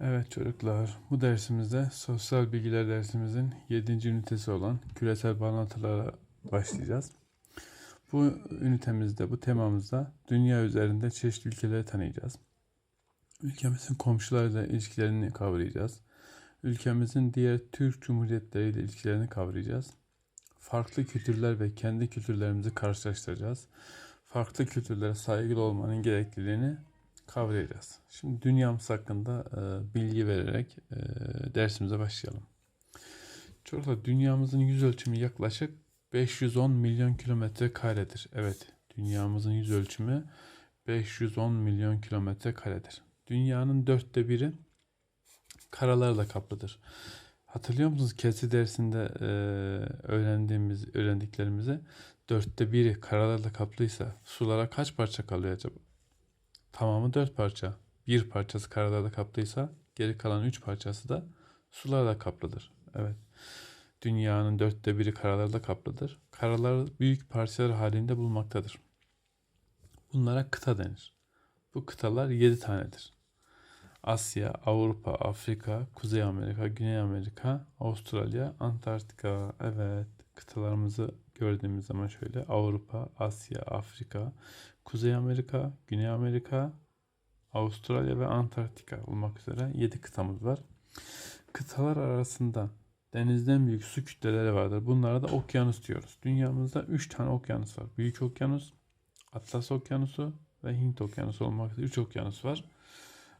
Evet çocuklar, bu dersimizde sosyal bilgiler dersimizin 7. ünitesi olan küresel bağlantılara başlayacağız. Bu ünitemizde, bu temamızda dünya üzerinde çeşitli ülkeleri tanıyacağız. Ülkemizin komşularıyla ilişkilerini kavrayacağız. Ülkemizin diğer Türk Cumhuriyetleriyle ilişkilerini kavrayacağız. Farklı kültürler ve kendi kültürlerimizi karşılaştıracağız. Farklı kültürlere saygılı olmanın gerekliliğini kavrayacağız. Şimdi dünyamız hakkında e, bilgi vererek e, dersimize başlayalım. Çocuklar dünyamızın yüz ölçümü yaklaşık 510 milyon kilometre karedir. Evet, dünyamızın yüz ölçümü 510 milyon kilometre karedir. Dünyanın dörtte biri karalarla kaplıdır. Hatırlıyor musunuz kesi dersinde e, öğrendiğimiz öğrendiklerimizi dörtte biri karalarla kaplıysa sulara kaç parça kalıyor acaba? Tamamı dört parça. Bir parçası karalarla kaplıysa geri kalan üç parçası da sularla kaplıdır. Evet. Dünyanın dörtte biri karalarla kaplıdır. Karalar büyük parçalar halinde bulunmaktadır. Bunlara kıta denir. Bu kıtalar yedi tanedir. Asya, Avrupa, Afrika, Kuzey Amerika, Güney Amerika, Avustralya, Antarktika. Evet, kıtalarımızı gördüğümüz zaman şöyle Avrupa, Asya, Afrika, Kuzey Amerika, Güney Amerika, Avustralya ve Antarktika olmak üzere 7 kıtamız var. Kıtalar arasında denizden büyük su kütleleri vardır. Bunlara da okyanus diyoruz. Dünyamızda 3 tane okyanus var. Büyük okyanus, Atlas Okyanusu ve Hint Okyanusu olmak üzere 3 okyanus var.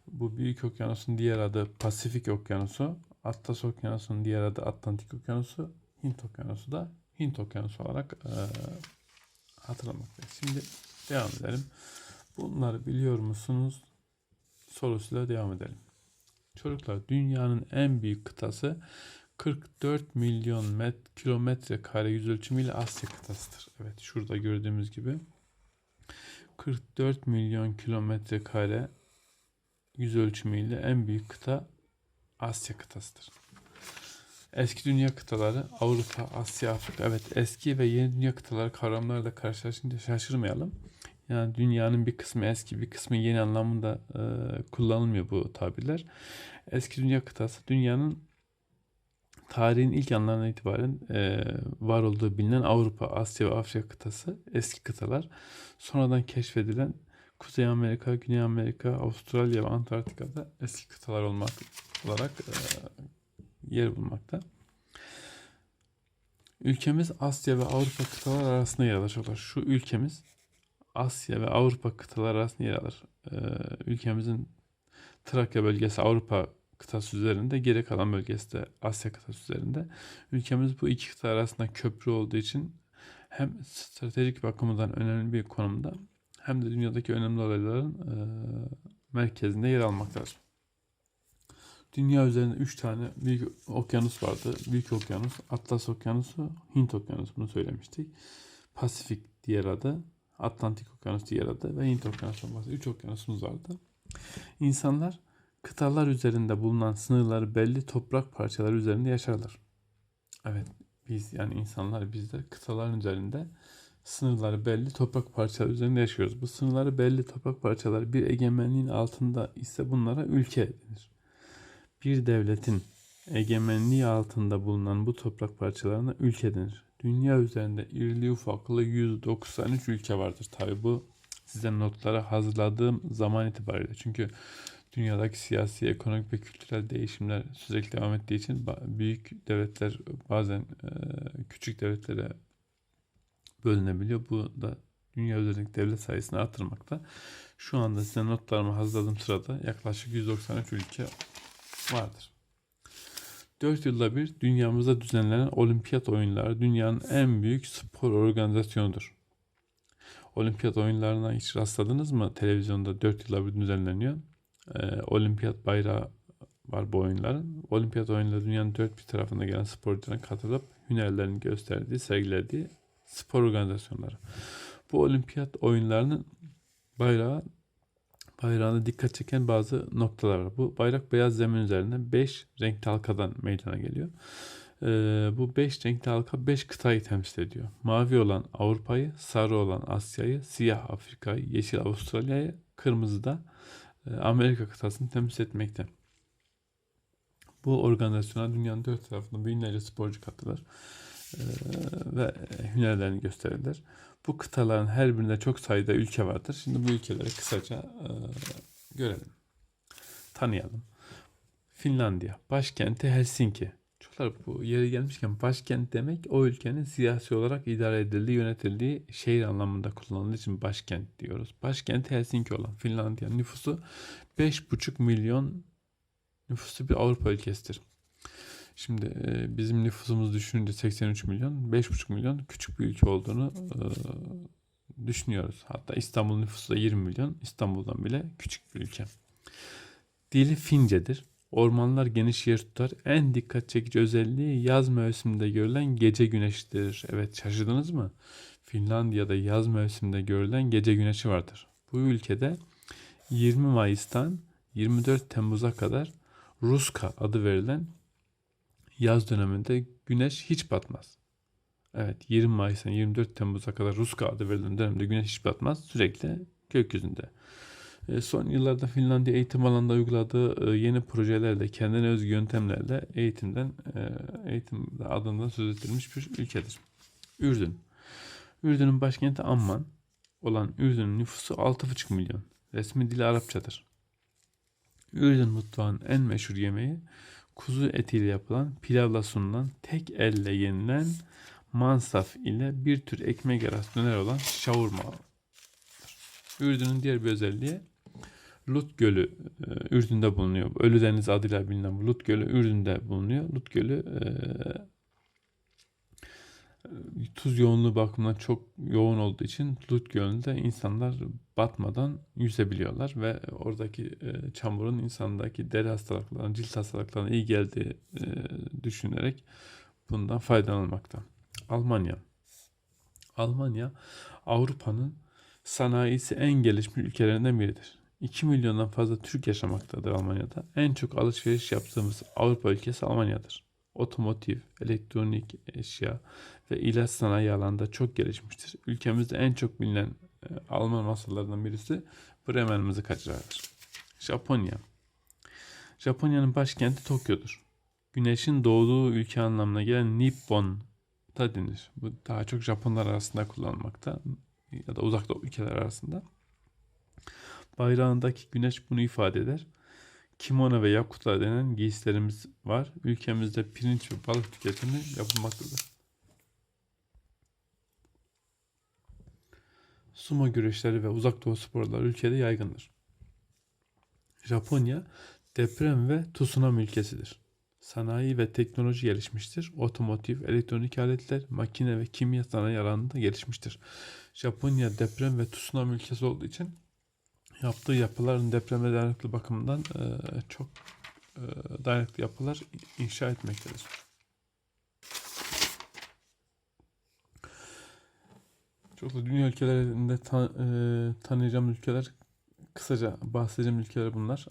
Bu büyük okyanusun diğer adı Pasifik Okyanusu. Atlas Okyanusu'nun diğer adı Atlantik Okyanusu. Hint Okyanusu da Hint Okyanusu olarak e, hatırlamaktayız. Şimdi devam edelim. Bunları biliyor musunuz? Sorusuyla devam edelim. Çocuklar dünyanın en büyük kıtası 44 milyon met kilometre kare yüz ölçümüyle Asya kıtasıdır. Evet şurada gördüğümüz gibi 44 milyon kilometre kare yüz ölçümüyle en büyük kıta Asya kıtasıdır. Eski dünya kıtaları Avrupa, Asya, Afrika. Evet eski ve yeni dünya kıtaları kavramlarla karşılaşınca şaşırmayalım. Yani dünyanın bir kısmı eski bir kısmı yeni anlamında e, kullanılmıyor bu tabirler. Eski dünya kıtası dünyanın tarihin ilk anlarından itibaren e, var olduğu bilinen Avrupa, Asya ve Afrika kıtası eski kıtalar. Sonradan keşfedilen Kuzey Amerika, Güney Amerika, Avustralya ve Antarktika'da eski kıtalar olmak olarak e, yer bulmakta. Ülkemiz Asya ve Avrupa kıtalar arasında yer alır. Şu ülkemiz Asya ve Avrupa kıtalar arasında yer alır. Ee, ülkemizin Trakya bölgesi Avrupa kıtası üzerinde, geri kalan bölgesi de Asya kıtası üzerinde. Ülkemiz bu iki kıta arasında köprü olduğu için hem stratejik bakımından önemli bir konumda hem de dünyadaki önemli olayların e, merkezinde yer almaktadır. Dünya üzerinde 3 tane büyük okyanus vardı. Büyük okyanus, Atlas okyanusu, Hint okyanusu bunu söylemiştik. Pasifik diğer adı, Atlantik okyanus diğer adı ve Hint okyanusu olması. 3 okyanusumuz vardı. İnsanlar kıtalar üzerinde bulunan sınırları belli toprak parçaları üzerinde yaşarlar. Evet biz yani insanlar biz de kıtaların üzerinde sınırları belli toprak parçaları üzerinde yaşıyoruz. Bu sınırları belli toprak parçaları bir egemenliğin altında ise bunlara ülke denir. Bir devletin egemenliği altında bulunan bu toprak parçalarına ülke denir. Dünya üzerinde irili ufaklı 193 ülke vardır. Tabi bu size notlara hazırladığım zaman itibariyle. Çünkü dünyadaki siyasi, ekonomik ve kültürel değişimler sürekli devam ettiği için büyük devletler bazen küçük devletlere bölünebiliyor. Bu da dünya üzerindeki devlet sayısını artırmakta. Şu anda size notlarımı hazırladığım sırada yaklaşık 193 ülke vardır. 4 yılda bir dünyamızda düzenlenen olimpiyat oyunları dünyanın en büyük spor organizasyonudur. Olimpiyat oyunlarına hiç rastladınız mı? Televizyonda 4 yılda bir düzenleniyor. Ee, olimpiyat bayrağı var bu oyunların. Olimpiyat oyunları dünyanın dört bir tarafında gelen sporcuların katılıp hünerlerini gösterdiği, sergilediği spor organizasyonları. Bu olimpiyat oyunlarının bayrağı bayrağına dikkat çeken bazı noktalar var. Bu bayrak beyaz zemin üzerinde 5 renkli halkadan meydana geliyor. Ee, bu 5 renkli halka 5 kıtayı temsil ediyor. Mavi olan Avrupa'yı, sarı olan Asya'yı, siyah Afrika'yı, yeşil Avustralya'yı, kırmızı da e, Amerika kıtasını temsil etmekte. Bu organizasyona dünyanın dört tarafından binlerce sporcu katılır ve hünerlerini gösterirler. Bu kıtaların her birinde çok sayıda ülke vardır. Şimdi bu ülkeleri kısaca e, görelim, tanıyalım. Finlandiya, başkenti Helsinki. Çocuklar bu yeri gelmişken başkent demek o ülkenin siyasi olarak idare edildiği, yönetildiği şehir anlamında kullanıldığı için başkent diyoruz. Başkenti Helsinki olan Finlandiya nüfusu 5,5 milyon nüfusu bir Avrupa ülkesidir. Şimdi e, bizim nüfusumuz düşününce 83 milyon, 5,5 milyon küçük bir ülke olduğunu e, düşünüyoruz. Hatta İstanbul nüfusu da 20 milyon, İstanbul'dan bile küçük bir ülke. Dili Fincedir. Ormanlar geniş yer tutar. En dikkat çekici özelliği yaz mevsiminde görülen gece güneşidir. Evet şaşırdınız mı? Finlandiya'da yaz mevsiminde görülen gece güneşi vardır. Bu ülkede 20 Mayıs'tan 24 Temmuz'a kadar Ruska adı verilen yaz döneminde güneş hiç batmaz. Evet 20 Mayıs'tan 24 Temmuz'a kadar Ruska adı verilen dönemde güneş hiç batmaz. Sürekli gökyüzünde. E, Son yıllarda Finlandiya eğitim alanında uyguladığı e, yeni projelerle, kendine özgü yöntemlerle eğitimden, e, eğitim adından söz ettirilmiş bir ülkedir. Ürdün. Ürdün'ün başkenti Amman olan Ürdün'ün nüfusu 6,5 milyon. Resmi dili Arapçadır. Ürdün mutfağının en meşhur yemeği kuzu etiyle yapılan pilavla sunulan tek elle yenilen mansaf ile bir tür ekmek arası döner olan şavurma. Ürdün'ün diğer bir özelliği Lut Gölü e, Ürdün'de bulunuyor. Ölü Deniz adıyla bilinen Lut Gölü Ürdün'de bulunuyor. Lut Gölü e, tuz yoğunluğu bakımından çok yoğun olduğu için Lut Gölü'nde insanlar batmadan yüzebiliyorlar ve oradaki e, çamurun insandaki deri hastalıklarına, cilt hastalıklarına iyi geldiği e, düşünerek bundan faydalanmakta. Almanya. Almanya Avrupa'nın sanayisi en gelişmiş ülkelerinden biridir. 2 milyondan fazla Türk yaşamaktadır Almanya'da. En çok alışveriş yaptığımız Avrupa ülkesi Almanya'dır. Otomotiv, elektronik eşya ve ilaç sanayi alanında çok gelişmiştir. Ülkemizde en çok bilinen e, Alman masallarından birisi Bremen mızıkacılarıdır. Japonya. Japonya'nın başkenti Tokyo'dur. Güneşin doğduğu ülke anlamına gelen Nippon da denir. Bu daha çok Japonlar arasında kullanılmakta ya da uzak ülkeler arasında. Bayrağındaki güneş bunu ifade eder. Kimono ve yakuta denen giysilerimiz var. Ülkemizde pirinç ve balık tüketimi yapılmaktadır. Sumo güreşleri ve uzak doğu sporları ülkede yaygındır. Japonya deprem ve tsunami ülkesidir. Sanayi ve teknoloji gelişmiştir. Otomotiv, elektronik aletler, makine ve kimya sanayi alanında gelişmiştir. Japonya deprem ve tsunami ülkesi olduğu için yaptığı yapıların depreme dayanıklı bakımından e, çok e, dayanıklı yapılar inşa etmektedir. Çok da dünya ülkelerinde e, tanıyacağım ülkeler kısaca bahsedeceğim ülkeler bunlar.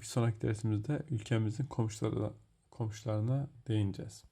Bir sonraki dersimizde ülkemizin komşuları komşularına değineceğiz.